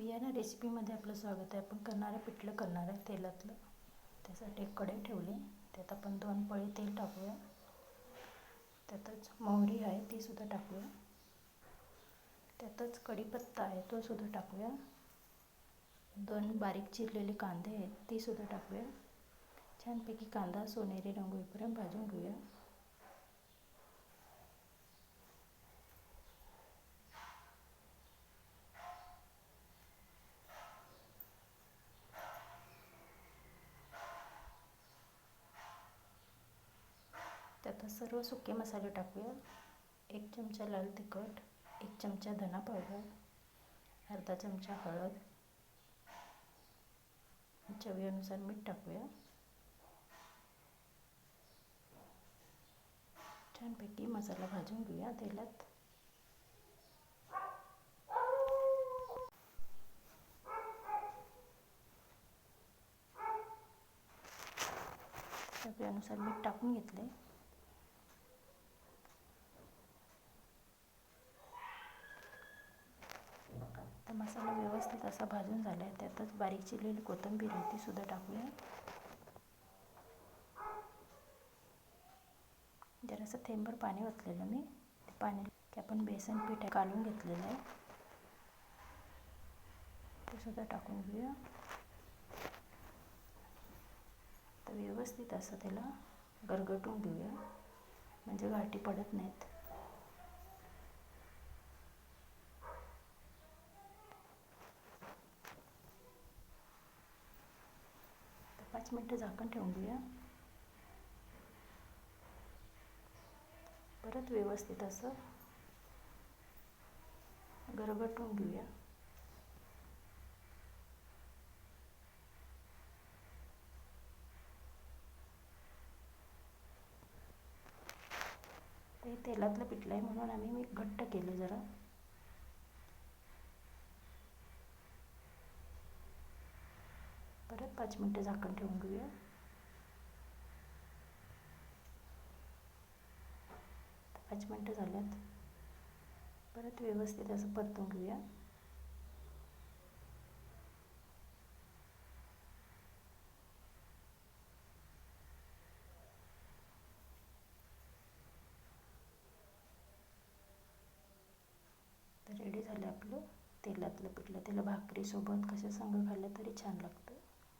Vienna रेसिपीमध्ये आपलं स्वागत आहे. आपण करणार आहे पिठलं करणार आहे तेलातलं. त्यासाठी एक कढई ठेवली. त्यात आपण दोन पळी तेल टाकूया. त्यातच मोहरी आहे तीसुद्धा टाकूया. त्यातच कढीपत्ता आहे तोसुद्धा टाकूया. दोन बारीक चिरलेले कांदे आहेत तीसुद्धा टाकूया. छानपैकी कांदा सोनेरी रंग होईपर्यंत भाजून घेऊया. त्यात सर्व सुके मसाले टाकूया. एक चमचा लाल तिखट एक चमचा धना पावडर अर्धा चमचा हळद. चवीनुसार मीठ टाकूया. छानपैकी मसाला भाजून घेऊया तेलात. चवीनुसार मीठ टाकून घेतले आता मसाला व्यवस्थित असा भाजून झाला आहे त्यातच बारीक चिरलेली कोथिंबीर आहे सुद्धा टाकूया. जरासं थेंबर पाणी ओतलेलं मी. ते पाणी आपण बेसन पीठ काढून घेतलेलं आहे. ते सुद्धा टाकून घेऊया. तर व्यवस्थित असं त्याला गरगटून घेऊया. म्हणजे गाठी पडत नाहीत. पाच मिनटं झाकण ठेवून घेऊया परत व्यवस्थित असं गरगटून घेऊया. ते तेलातलं पिठलं आहे म्हणून आम्ही मी घट्ट केले जरा परत पाच मिनटं झाकण ठेवून घेऊया. पाच मिनटं झाल्यात. परत व्यवस्थित असं परतून घेऊया. तर रेडी झालं आपलं. तेलातलं पिठलं. त्याला भाकरीसोबत कशा संग खाल्लं तरी छान लागतं.